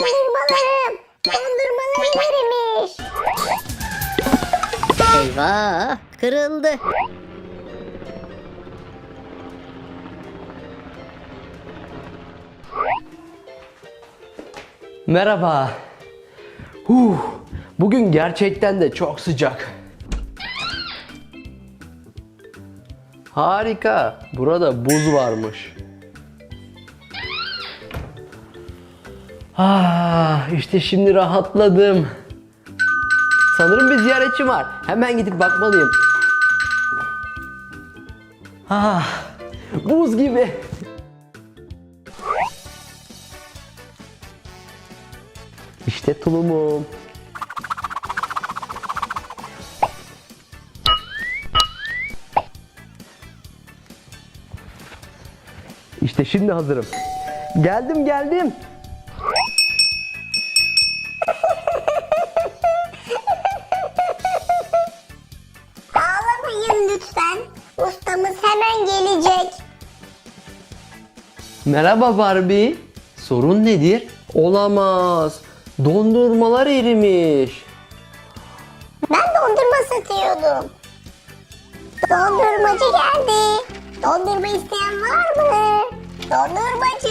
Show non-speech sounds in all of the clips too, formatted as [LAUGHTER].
Dondurmalarım. Dondurmalarım erimiş. Eyvah kırıldı. Merhaba. Huh, bugün gerçekten de çok sıcak. Harika. Burada buz varmış. Ah, işte şimdi rahatladım. Sanırım bir ziyaretçi var. Hemen gidip bakmalıyım. Ah, buz gibi. İşte tulumum. İşte şimdi hazırım. Geldim geldim. Merhaba Barbie. Sorun nedir? Olamaz. Dondurmalar erimiş. Ben dondurma satıyordum. Dondurmacı geldi. Dondurma isteyen var mı? Dondurmacı.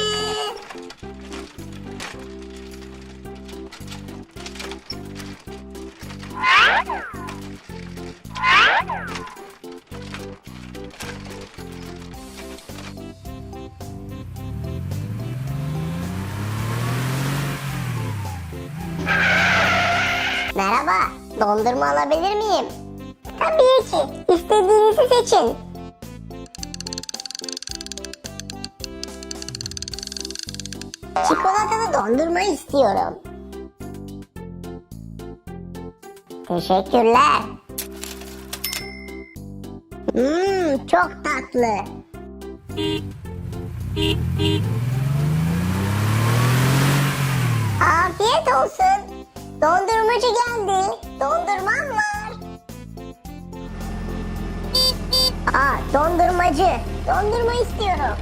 Merhaba, dondurma alabilir miyim? Tabii ki. İstediğinizi seçin. Çikolatalı dondurma istiyorum. Teşekkürler. Mmm, çok tatlı. Afiyet olsun. Dondurmacı geldi. Dondurmam var. Aa, dondurmacı. Dondurma istiyorum.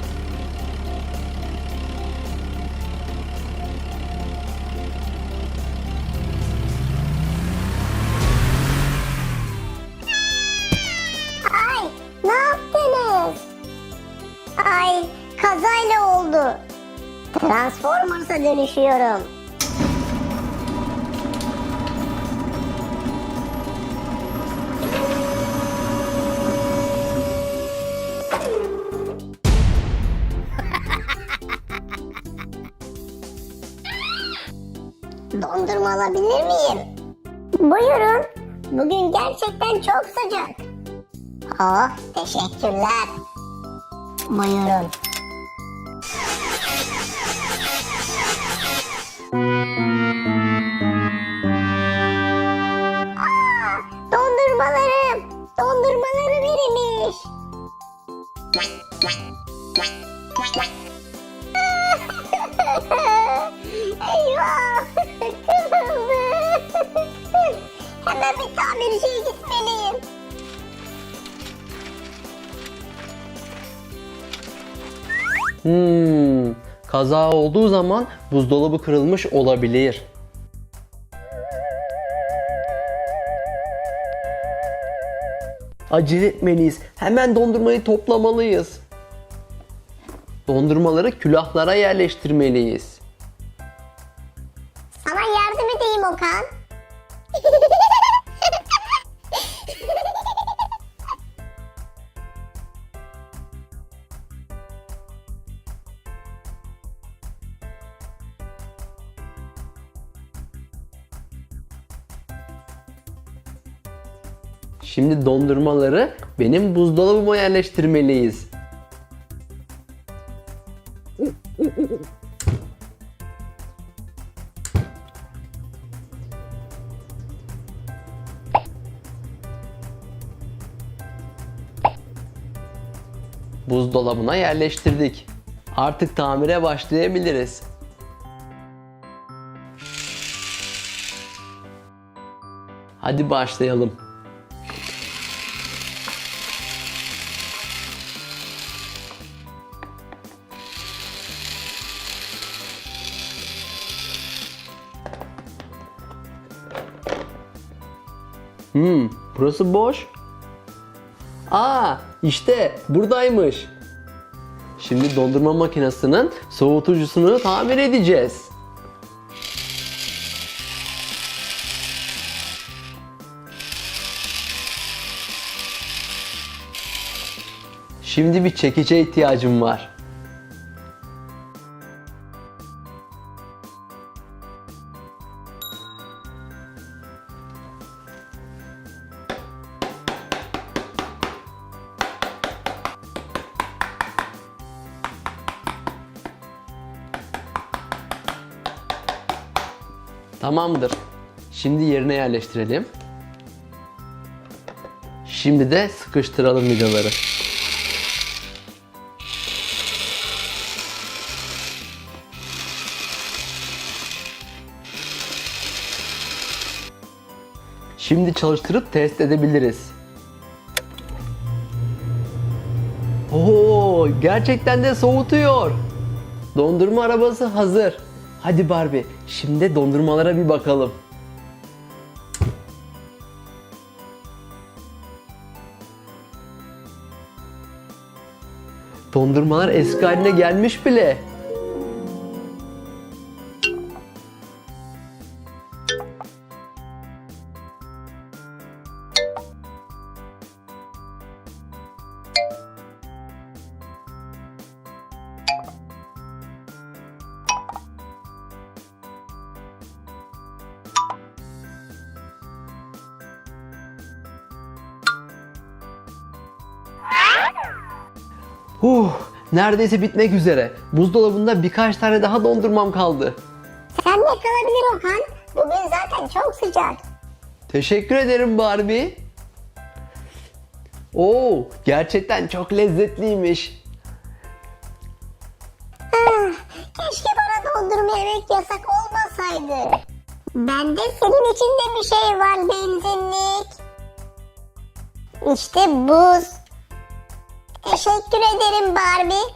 Ay, ne yaptınız? Ay, kazayla oldu. Transformers'a dönüşüyorum. Dondurma alabilir miyim? Buyurun. Bugün gerçekten çok sıcak. Oh, teşekkürler. Buyurun. Hmm, kaza olduğu zaman buzdolabı kırılmış olabilir. Acele etmeliyiz. Hemen dondurmayı toplamalıyız. Dondurmaları külahlara yerleştirmeliyiz. Şimdi dondurmaları benim buzdolabıma yerleştirmeliyiz. Buzdolabına yerleştirdik. Artık tamire başlayabiliriz. Hadi başlayalım. Hmm, burası boş. Aa, işte buradaymış. Şimdi dondurma makinesinin soğutucusunu tamir edeceğiz. Şimdi bir çekice ihtiyacım var. Tamamdır. Şimdi yerine yerleştirelim. Şimdi de sıkıştıralım vidaları. Şimdi çalıştırıp test edebiliriz. Oo, gerçekten de soğutuyor. Dondurma arabası hazır. Hadi Barbie, şimdi dondurmalara bir bakalım. Dondurmalar eski haline gelmiş bile. Neredeyse bitmek üzere. Buzdolabında birkaç tane daha dondurmam kaldı. Sen de kalabilir Okan. Bugün zaten çok sıcak. Teşekkür ederim Barbie. Oo, gerçekten çok lezzetliymiş. Ah, keşke bana dondurma yemek yasak olmasaydı. Bende senin için de bir şey var benzinlik. İşte buz. Teşekkür ederim Barbie.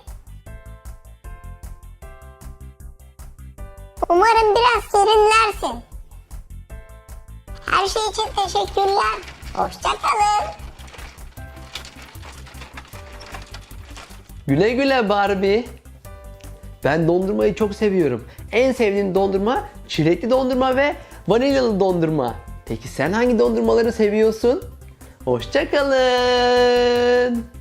Umarım biraz serinlersin. Her şey için teşekkürler. Hoşça kalın. Güle güle Barbie. Ben dondurmayı çok seviyorum. En sevdiğim dondurma çilekli dondurma ve vanilyalı dondurma. Peki sen hangi dondurmaları seviyorsun? Hoşçakalın. Eyvah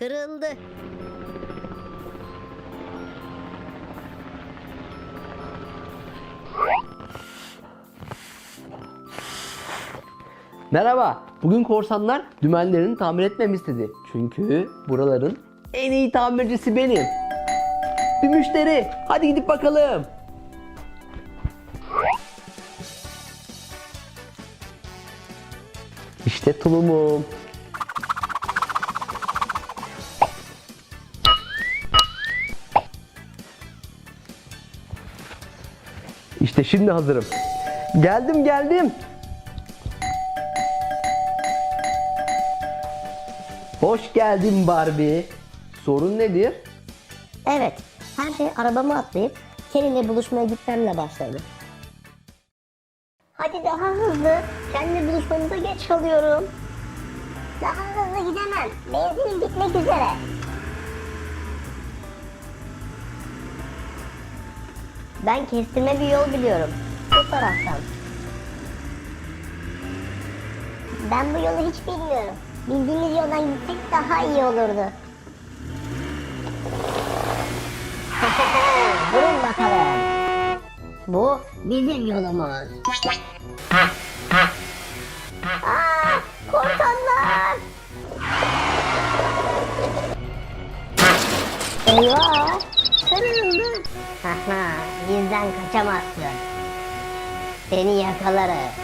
kırıldı. Merhaba. Bugün korsanlar dümenlerini tamir etmemi istedi. Çünkü buraların en iyi tamircisi benim. Bir müşteri. Hadi gidip bakalım. İşte tulumum. İşte şimdi hazırım. Geldim geldim. Hoş geldin Barbie. Sorun nedir? Evet, her şey arabama atlayıp seninle buluşmaya gitmemle başladı. Hadi daha hızlı. Seninle buluşmamıza geç kalıyorum. Daha hızlı gidemem. Benzinim bitmek üzere. Ben kestirme bir yol biliyorum. Bu taraftan. Ben bu yolu hiç bilmiyorum. Bildiğimiz yoldan gitsek daha iyi olurdu. [LAUGHS] Durun bakalım. Bu bizim yolumuz. Aa, korkanlar. Eyvah. Kırıldı. Haha, bizden kaçamazsın. Seni yakalarız.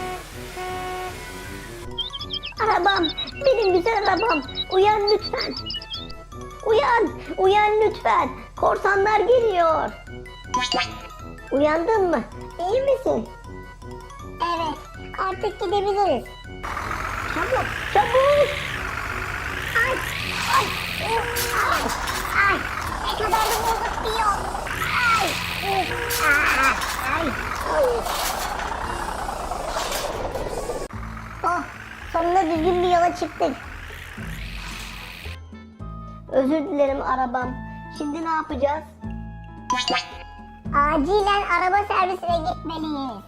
Arabam, benim güzel arabam. Uyan lütfen. Uyan, uyan lütfen. Korsanlar geliyor. Uyandın mı? İyi misin? Evet, artık gidebiliriz. Çabuk, çabuk. Ay, ay, ay, ay. Aa, ay, ay. Oh, sonunda düzgün bir yola çıktık. Özür dilerim arabam. Şimdi ne yapacağız? Acilen araba servisine gitmeliyiz.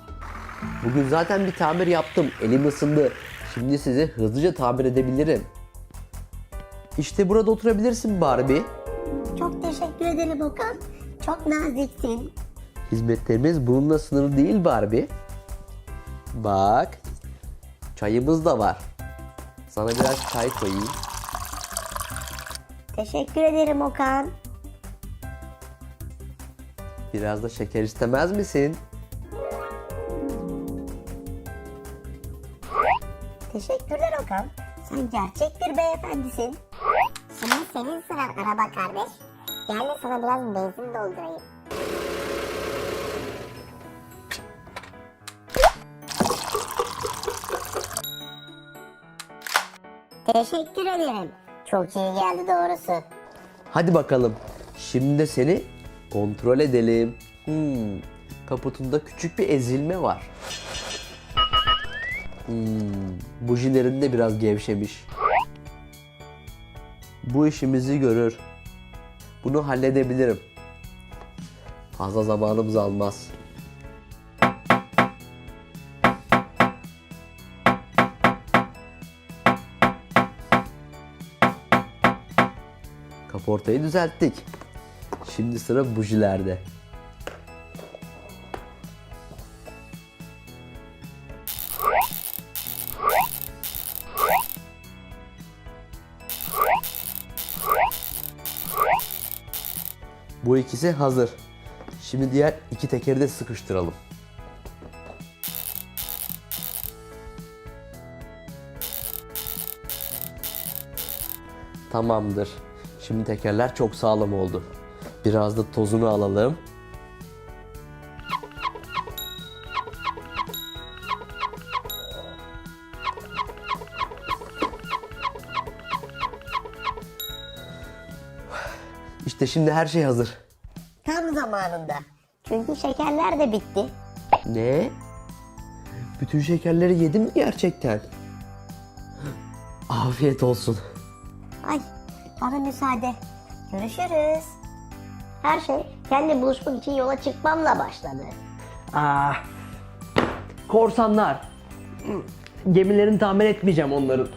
Bugün zaten bir tamir yaptım. Elim ısındı. Şimdi sizi hızlıca tamir edebilirim. İşte burada oturabilirsin Barbie. Çok teşekkür ederim Okan. Çok naziksin. Hizmetlerimiz bununla sınırlı değil Barbie. Bak. Çayımız da var. Sana biraz çay koyayım. Teşekkür ederim Okan. Biraz da şeker istemez misin? Teşekkürler Okan. Sen gerçek bir beyefendisin. Şimdi senin sıran araba kardeş. Gel de sana biraz benzin doldurayım. Teşekkür ederim. Çok iyi geldi doğrusu. Hadi bakalım. Şimdi de seni kontrol edelim. Hmm, kaputunda küçük bir ezilme var. Hmm, bujilerin de biraz gevşemiş. Bu işimizi görür. Bunu halledebilirim. Fazla zamanımız almaz. Kaportayı düzelttik. Şimdi sıra bujilerde. Bu ikisi hazır. Şimdi diğer iki tekeri de sıkıştıralım. Tamamdır. Şimdi tekerler çok sağlam oldu. Biraz da tozunu alalım. İşte şimdi her şey hazır. Tam zamanında. Çünkü şekerler de bitti. Ne? Bütün şekerleri yedin mi gerçekten? Afiyet olsun. Ay bana müsaade. Görüşürüz. Her şey kendi buluşmak için yola çıkmamla başladı. Ah, korsanlar. Gemilerini tamir etmeyeceğim onların.